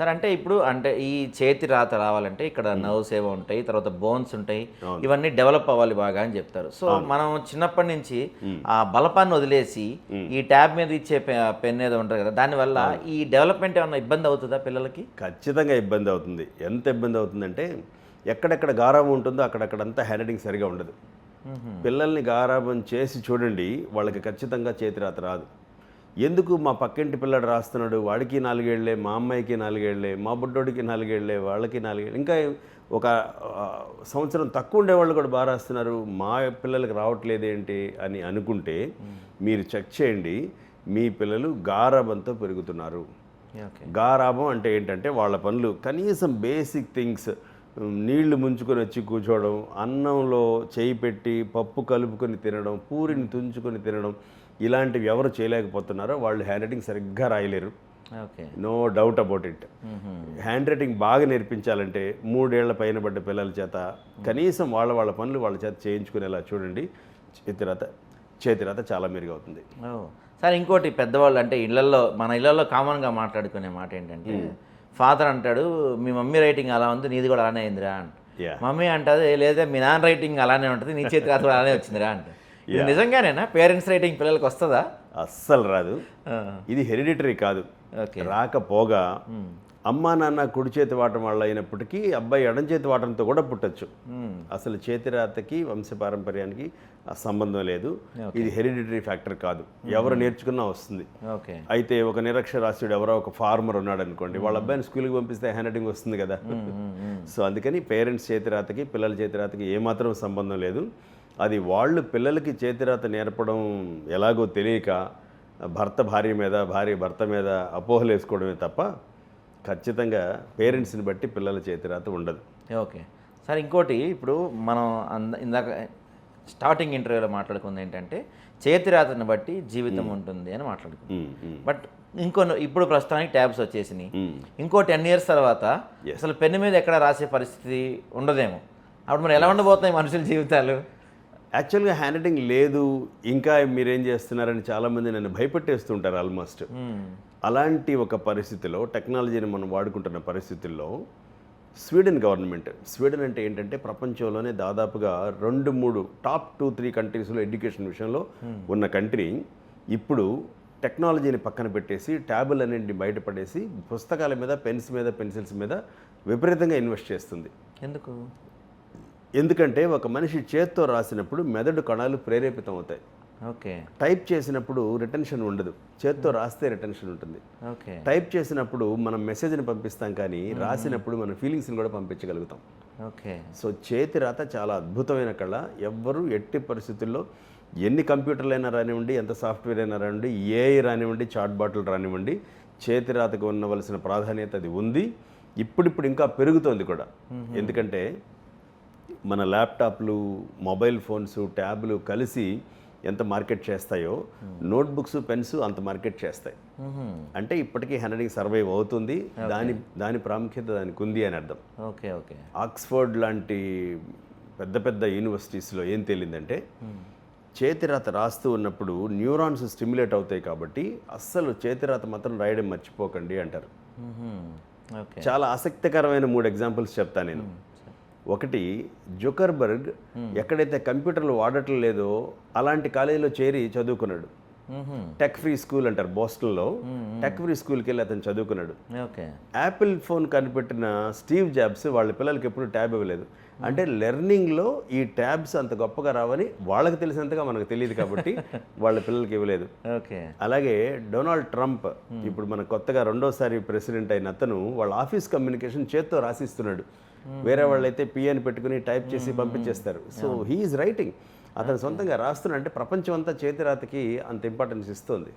Sir అంటే ఇప్పుడు అంటే ఈ చేతి రాత రావాలంటే ఇక్కడ నర్వ్స్ ఏవో ఉంటాయి తర్వాత బోన్స్ ఉంటాయి ఇవన్నీ డెవలప్ అవ్వాలి బాగా అని చెప్తారు. సో మనం చిన్నప్పటి నుంచి ఆ బలపాన్ని వదిలేసి ఈ ట్యాబ్ మీద ఇచ్చే పెన్ ఏదో ఉంటుంది కదా దానివల్ల ఈ డెవలప్మెంట్ ఏమన్నా ఇబ్బంది అవుతుందా పిల్లలకి? ఖచ్చితంగా ఇబ్బంది అవుతుంది. ఎంత ఇబ్బంది అవుతుందంటే ఎక్కడెక్కడ గారాబం ఉంటుందో అక్కడక్కడంతా హ్యాండింగ్ సరిగా ఉండదు. పిల్లల్ని గారాబం చేసి చూడండి వాళ్ళకి ఖచ్చితంగా చేతిరాత రాదు. ఎందుకు మా పక్కింటి పిల్లడు రాస్తున్నాడు? వాడికి నాలుగేళ్ళే మా అమ్మాయికి నాలుగేళ్ళే మా బుడ్డోడికి నాలుగేళ్ళే వాళ్ళకి నాలుగేళ్ళు ఇంకా ఒక సంవత్సరం తక్కువ ఉండేవాళ్ళు కూడా బాగా రాస్తున్నారు. మా పిల్లలకి రావట్లేదేంటి అని అనుకుంటే మీరు చెక్ చేయండి. మీ పిల్లలు గారాబంతో పెరుగుతున్నారు. గారాబం అంటే ఏంటంటే వాళ్ళ పనులు. కనీసం బేసిక్ థింగ్స్ నీళ్ళు ముంచుకొని వచ్చి కూర్చోవడం అన్నంలో చేయి పెట్టి పప్పు కలుపుకొని తినడం పూరిని తుంచుకొని తినడం ఇలాంటివి ఎవరు చేయలేకపోతున్నారో వాళ్ళు హ్యాండ్ రైటింగ్ సరిగ్గా రాయలేరు. Okay. No doubt about it handwriting బాగా నేర్పించాలంటే మూడేళ్ళ పైన పడ్డ పిల్లల చేత కనీసం వాళ్ళ వాళ్ళ పనులు వాళ్ళ చేత చేయించుకునేలా చూడండి. చేతిరాత చేతిరాత చాలా మెరుగవుతుంది. సార్ ఇంకోటి పెద్దవాళ్ళు అంటే ఇళ్ళలో మన ఇళ్ళలో కామన్గా మాట్లాడుకునే మాట ఏంటంటే ఫాదర్ అంటాడు మీ మమ్మీ రైటింగ్ అలా ఉంది నీది కూడా అలానే అయిందిరా అంట. మమ్మీ అంటది లేదా మీ నాన్న రైటింగ్ అలానే ఉంటుంది నీ చేతి రాత కూడా అలానే వచ్చిందిరా అంట. ఇది నిజంగానేనా? పేరెంట్స్ రైటింగ్ పిల్లలకి వస్తుందా? అస్సలు రాదు. ఇది హెరిడిటరీ కాదు. రాకపోగా అమ్మా నాన్న కుడి చేతి వాటం వాళ్ళు అయినప్పటికీ అబ్బాయి ఎడం చేతి వాటంతో కూడా పుట్టచ్చు. అసలు చేతిరాతకి వంశపారంపర్యానికి ఆ సంబంధం లేదు. ఇది హెరిడిటరీ ఫ్యాక్టర్ కాదు. ఎవరు నేర్చుకున్నా వస్తుంది. అయితే ఒక నిరక్షరాస్యుడు ఎవరో ఒక ఫార్మర్ ఉన్నాడు అనుకోండి వాళ్ళ అబ్బాయిని స్కూల్కి పంపిస్తే హ్యాండ్ రైటింగ్ వస్తుంది కదా. సో అందుకని పేరెంట్స్ చేతిరాతకి పిల్లల చేతిరాతకి ఏమాత్రం సంబంధం లేదు. అది వాళ్ళు పిల్లలకి చేతిరాత నేర్పడం ఎలాగో తెలియక భర్త భార్య మీద భార్య భర్త మీద అపోహలు వేసుకోవడమే తప్ప ఖచ్చితంగా పేరెంట్స్ని బట్టి పిల్లల చేతిరాత ఉండదు. ఓకే. సార్ ఇంకోటి ఇప్పుడు మనం అంద ఇందాక స్టార్టింగ్ ఇంటర్వ్యూలో మాట్లాడుకుంది ఏంటంటే చేతి రాతను బట్టి జీవితం ఉంటుంది అని మాట్లాడుకుంది. బట్ ఇంకో ఇప్పుడు ప్రస్తుతానికి ట్యాబ్స్ వచ్చేసినాయి. ఇంకో టెన్ ఇయర్స్ తర్వాత అసలు పెన్ను మీద ఎక్కడ రాసే పరిస్థితి ఉండదేమో. అప్పుడు మరి ఎలా ఉండబోతున్నాయి మనుషుల జీవితాలు? యాక్చువల్గా హ్యాండ్ రైటింగ్ లేదు ఇంకా మీరేం చేస్తున్నారని చాలామంది నన్ను భయపెట్టేస్తుంటారు ఆల్మోస్ట్. అలాంటి ఒక పరిస్థితిలో టెక్నాలజీని మనం వాడుకుంటున్న పరిస్థితుల్లో స్వీడన్ గవర్నమెంట్ స్వీడన్ అంటే ఏంటంటే ప్రపంచంలోనే దాదాపుగా రెండు మూడు టాప్ టూ త్రీ కంట్రీస్లో ఎడ్యుకేషన్ విషయంలో ఉన్న కంట్రీ. ఇప్పుడు టెక్నాలజీని పక్కన పెట్టేసి ట్యాబుల్ అన్నింటిని బయటపడేసి పుస్తకాల మీద పెన్స్ మీద పెన్సిల్స్ మీద విపరీతంగా ఇన్వెస్ట్ చేస్తుంది. ఎందుకు? ఎందుకంటే ఒక మనిషి చేత్తో రాసినప్పుడు మెదడు కణాలు ప్రేరేపితం అవుతాయి ఓకే. టైప్ చేసినప్పుడు రిటెన్షన్ ఉండదు. చేత్తో రాస్తే రిటెన్షన్ ఉంటుంది. ఓకే. టైప్ చేసినప్పుడు మనం మెసేజ్ని పంపిస్తాం కానీ రాసినప్పుడు మన ఫీలింగ్స్ని కూడా పంపించగలుగుతాం. ఓకే. సో చేతి రాత చాలా అద్భుతమైన కళ. ఎవ్వరూ ఎట్టి పరిస్థితుల్లో ఎన్ని కంప్యూటర్లైనా రానివ్వండి ఎంత సాఫ్ట్వేర్ అయినా రానివ్వండి ఏఐ రానివ్వండి చాట్ బాటిల్ రానివ్వండి చేతి రాతకు ఉండవలసిన ప్రాధాన్యత అది ఉంది. ఇప్పుడిప్పుడు ఇంకా పెరుగుతోంది కూడా. ఎందుకంటే మన ల్యాప్టాప్లు మొబైల్ ఫోన్స్ ట్యాబ్లు కలిసి ఎంత మార్కెట్ చేస్తాయో నోట్బుక్స్ పెన్స్ అంత మార్కెట్ చేస్తాయి. అంటే ఇప్పటికీ హండ్రెడ్కి సర్వైవ్ అవుతుంది. దాని దాని ప్రాముఖ్యత దానికి ఉంది అని అర్థం. Okay okay. ఆక్స్ఫర్డ్ లాంటి పెద్ద పెద్ద యూనివర్సిటీస్లో ఏం తేలిందంటే చేతిరాత రాస్తూ ఉన్నప్పుడు న్యూరాన్స్ స్టిమ్యులేట్ అవుతాయి కాబట్టి అస్సలు చేతిరాత మాత్రం రాయడం మర్చిపోకండి అంటారు. చాలా ఆసక్తికరమైన మూడు ఎగ్జాంపుల్స్ చెప్తా నేను. ఒకటి జుకర్బర్గ్ ఎక్కడైతే కంప్యూటర్లు వాడటం లేదో అలాంటి కాలేజీలో చేరి చదువుకున్నాడు. టెక్ ఫ్రీ స్కూల్ అంటారు బోస్టన్లో. టెక్ ఫ్రీ స్కూల్కి వెళ్ళి అతను చదువుకున్నాడు. ఓకే. యాపిల్ ఫోన్ కనిపెట్టిన స్టీవ్ జాబ్స్ వాళ్ళ పిల్లలకి ఎప్పుడు ట్యాబ్ ఇవ్వలేదు. అంటే లెర్నింగ్లో ఈ ట్యాబ్స్ అంత గొప్పగా రావని వాళ్ళకి తెలిసినంతగా మనకు తెలియదు కాబట్టి వాళ్ళ పిల్లలకి ఇవ్వలేదు. ఓకే. అలాగే డొనాల్డ్ ట్రంప్ ఇప్పుడు మన కొత్తగా రెండోసారి ప్రెసిడెంట్ అయిన అతను వాళ్ళ ఆఫీస్ కమ్యూనికేషన్ చేత్తో రాసిస్తున్నాడు. వేరే వాళ్ళైతే పిఎన్ పెట్టుకుని టైప్ చేసి పంపించేస్తారు. సో హీఈస్ రైటింగ్ అతను సొంతంగా రాస్తున్నాడు. అంటే ప్రపంచం అంతా చేతి రాతకి అంత ఇంపార్టెన్స్ ఇస్తుంది.